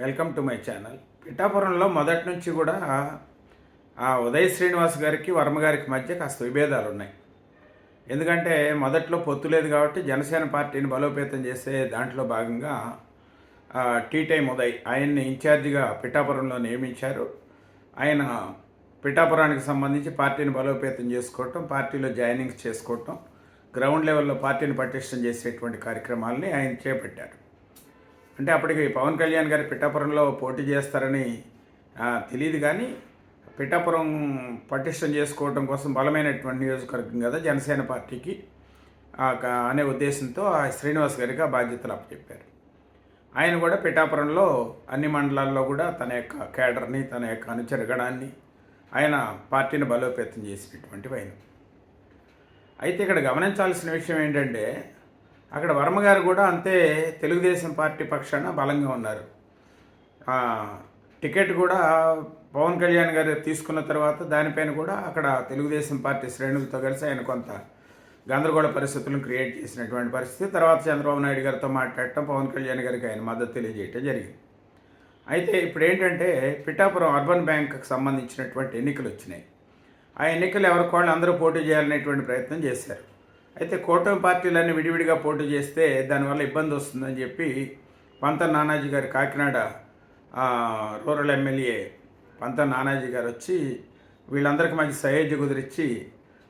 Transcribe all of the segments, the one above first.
Welcome to my channel. పిఠాపురంలో మొదటి నుంచి కూడా ఆ ఉదయ్ శ్రీనివాస్ గారికి వర్మ గారికి మధ్య కాస్త విభేదాలు ఉన్నాయి. ఎందుకంటే మొదట్లో పొత్తు లేదు కాబట్టి జనసేన పార్టీని బలోపేతం చేసే దాంట్లో భాగంగా టీ టైం ఉదయ్ ఆయన్ని ఇన్ఛార్జిగా పిఠాపురంలో నియమించారు. ఆయన పిఠాపురానికి సంబంధించి పార్టీని బలోపేతం చేసుకోవటం పార్టీలో జాయినింగ్స్ చేసుకోవటం గ్రౌండ్ లెవెల్లో పార్టీని పటిష్టం చేసేటువంటి కార్యక్రమాలని ఆయన చేపట్టారు. అంటే అప్పటికి పవన్ కళ్యాణ్ గారు పిఠాపురంలో పోటీ చేస్తారని తెలియదు కానీ పిఠాపురం పటిష్టం చేసుకోవడం కోసం బలమైనటువంటి నియోజకవర్గం కదా జనసేన పార్టీకి. ఆ, అనే ఉద్దేశంతో ఆ శ్రీనివాస్ గారికి ఆ బాధ్యతలు అప్పచెప్పారు. ఆయన కూడా పిఠాపురంలో అన్ని మండలాల్లో కూడా తన యొక్క కేడర్ని తన యొక్క అనుచరగణాన్ని ఆయన పార్టీని బలోపేతం చేసినటువంటి ఆయన అయితే ఇక్కడ గమనించాల్సిన విషయం ఏంటంటే అక్కడ వర్మ గారు కూడా అంతే తెలుగుదేశం పార్టీ పక్షాన బలంగా ఉన్నారు. టికెట్ కూడా పవన్ కళ్యాణ్ గారు తీసుకున్న తర్వాత దానిపైన కూడా అక్కడ తెలుగుదేశం పార్టీ శ్రేణులతో కలిసి ఆయన కొంత గందరగోళ పరిస్థితులను క్రియేట్ చేసినటువంటి పరిస్థితి. తర్వాత చంద్రబాబు నాయుడు గారితో మాట్లాడటం పవన్ కళ్యాణ్ గారికి ఆయన మద్దతు తెలియజేయటం జరిగింది. అయితే ఇప్పుడు ఏంటంటే పిఠాపురం అర్బన్ బ్యాంక్కి సంబంధించినటువంటి ఎన్నికలు వచ్చినాయి. ఆ ఎన్నికలు ఎవరికి అందరూ పోటీ చేయాలనేటువంటి ప్రయత్నం చేశారు. అయితే కూటమి పార్టీలన్నీ విడివిడిగా పోటీ చేస్తే దానివల్ల ఇబ్బంది వస్తుందని చెప్పి పంత నానాజీ గారు కాకినాడ రూరల్ ఎమ్మెల్యే పంత నానాజీ గారు వచ్చి వీళ్ళందరికీ మంచి సహేజ్ కుదిరించి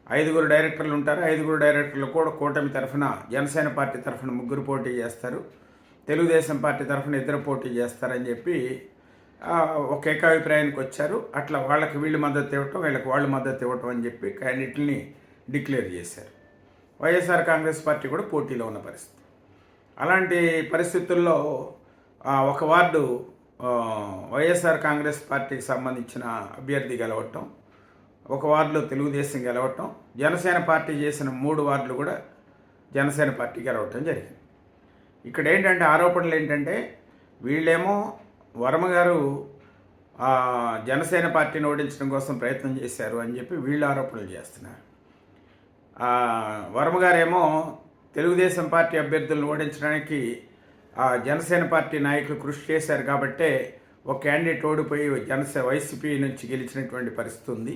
ఐదుగురు డైరెక్టర్లు ఉంటారు. ఐదుగురు డైరెక్టర్లు కూడా కూటమి తరఫున జనసేన పార్టీ తరఫున ముగ్గురు పోటీ చేస్తారు. తెలుగుదేశం పార్టీ తరఫున ఇద్దరు పోటీ చేస్తారని చెప్పి ఒక ఏకాభిప్రాయానికి వచ్చారు. అట్లా వాళ్ళకి వీళ్ళు మద్దతు ఇవ్వటం వీళ్ళకి వాళ్ళు మద్దతు ఇవ్వటం అని చెప్పి క్యాండిడేట్ని డిక్లేర్ చేశారు. వైఎస్ఆర్ కాంగ్రెస్ పార్టీ కూడా పోటీలో ఉన్న పరిస్థితి. అలాంటి పరిస్థితుల్లో ఒక వార్డు వైఎస్ఆర్ కాంగ్రెస్ పార్టీకి సంబంధించిన అభ్యర్థి గెలవటం ఒక వార్డులో తెలుగుదేశం గెలవటం జనసేన పార్టీ చేసిన మూడు వార్డులు కూడా జనసేన పార్టీ గెలవటం జరిగింది. ఇక్కడ ఏంటంటే ఆరోపణలు ఏంటంటే వీళ్ళేమో వర్మ గారు జనసేన పార్టీని ఓడించడం కోసం ప్రయత్నం చేశారు అని చెప్పి వీళ్ళు ఆరోపణలు చేస్తున్నారు. వర్మగారేమో వర్మ గారేమో తెలుగుదేశం పార్టీ అభ్యర్థులను ఓడించడానికి ఆ, జనసేన పార్టీ నాయకులు కృషి చేశారు కాబట్టే ఒక క్యాండిడేట్ ఓడిపోయి జనసే వైసీపీ నుంచి గెలిచినటువంటి పరిస్థితి ఉంది.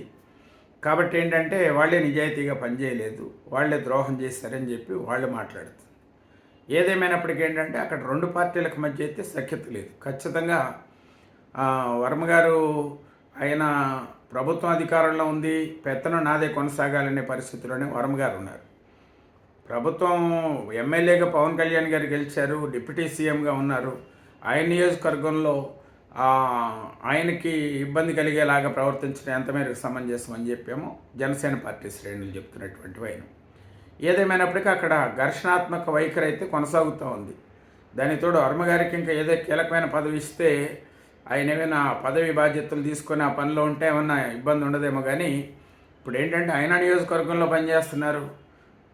కాబట్టి ఏంటంటే వాళ్ళే నిజాయితీగా పనిచేయలేదు వాళ్ళే ద్రోహం చేశారని చెప్పి వాళ్ళు మాట్లాడుతుంది ఏదేమైనప్పటికీ ఏంటంటే అక్కడ రెండు పార్టీలకు మధ్య అయితే సఖ్యత లేదు. ఖచ్చితంగా వర్మగారు వర్మ గారు ఆయన ప్రభుత్వం అధికారంలో ఉంది పెత్తనం నాదే కొనసాగాలనే పరిస్థితిలోనే వర్మ గారు ఉన్నారు. ప్రభుత్వం ఎమ్మెల్యేగా పవన్ కళ్యాణ్ గారు గెలిచారు డిప్యూటీ సీఎంగా ఉన్నారు. ఆయన నియోజకవర్గంలో ఆయనకి ఇబ్బంది కలిగేలాగా ప్రవర్తించడం ఎంతమేరకు సమంజసం అని చెప్పేమో జనసేన పార్టీ శ్రేణులు చెప్తున్నటువంటి ఆయన ఏదేమైనప్పటికీ అక్కడ ఘర్షణాత్మక వైఖరి అయితే కొనసాగుతూ ఉంది. దానితోడు వర్మ గారికి ఇంకా ఏదో కీలకమైన పదవి ఇస్తే ఆయన ఏమైనా పదవి బాధ్యతలు తీసుకొని ఆ పనిలో ఉంటే ఏమన్నా ఇబ్బంది ఉండదేమో కానీ ఇప్పుడు ఏంటంటే ఆయన నియోజకవర్గంలో పనిచేస్తున్నారు.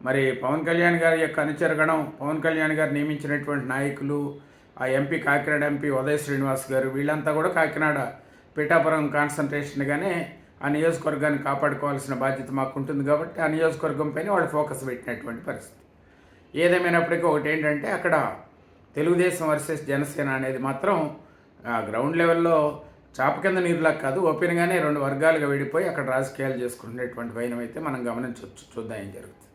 మరి పవన్ కళ్యాణ్ గారి యొక్క అనుచరగణం పవన్ కళ్యాణ్ గారు నియమించినటువంటి నాయకులు ఆ ఎంపీ కాకినాడ ఎంపీ ఉదయ శ్రీనివాస్ గారు వీళ్ళంతా కూడా కాకినాడ పిఠాపురం కాన్సన్ట్రేషన్గానే ఆ నియోజకవర్గాన్ని కాపాడుకోవాల్సిన బాధ్యత మాకు ఉంటుంది కాబట్టి ఆ నియోజకవర్గం పైన వాళ్ళు ఫోకస్ పెట్టినటువంటి పరిస్థితి. ఏదేమైనప్పటికీ ఒకటి ఏంటంటే అక్కడ తెలుగుదేశం వర్సెస్ జనసేన అనేది మాత్రం గ్రౌండ్ లెవెల్లో చాప కింద నీరులా కాదు ఓపెన్గానే రెండు వర్గాలుగా విడిపోయి అక్కడ రాజకీయాలు చేసుకునేటువంటి వైనం అయితే మనం గమనించవచ్చు. చూద్దాం ఏం జరుగుతుంది.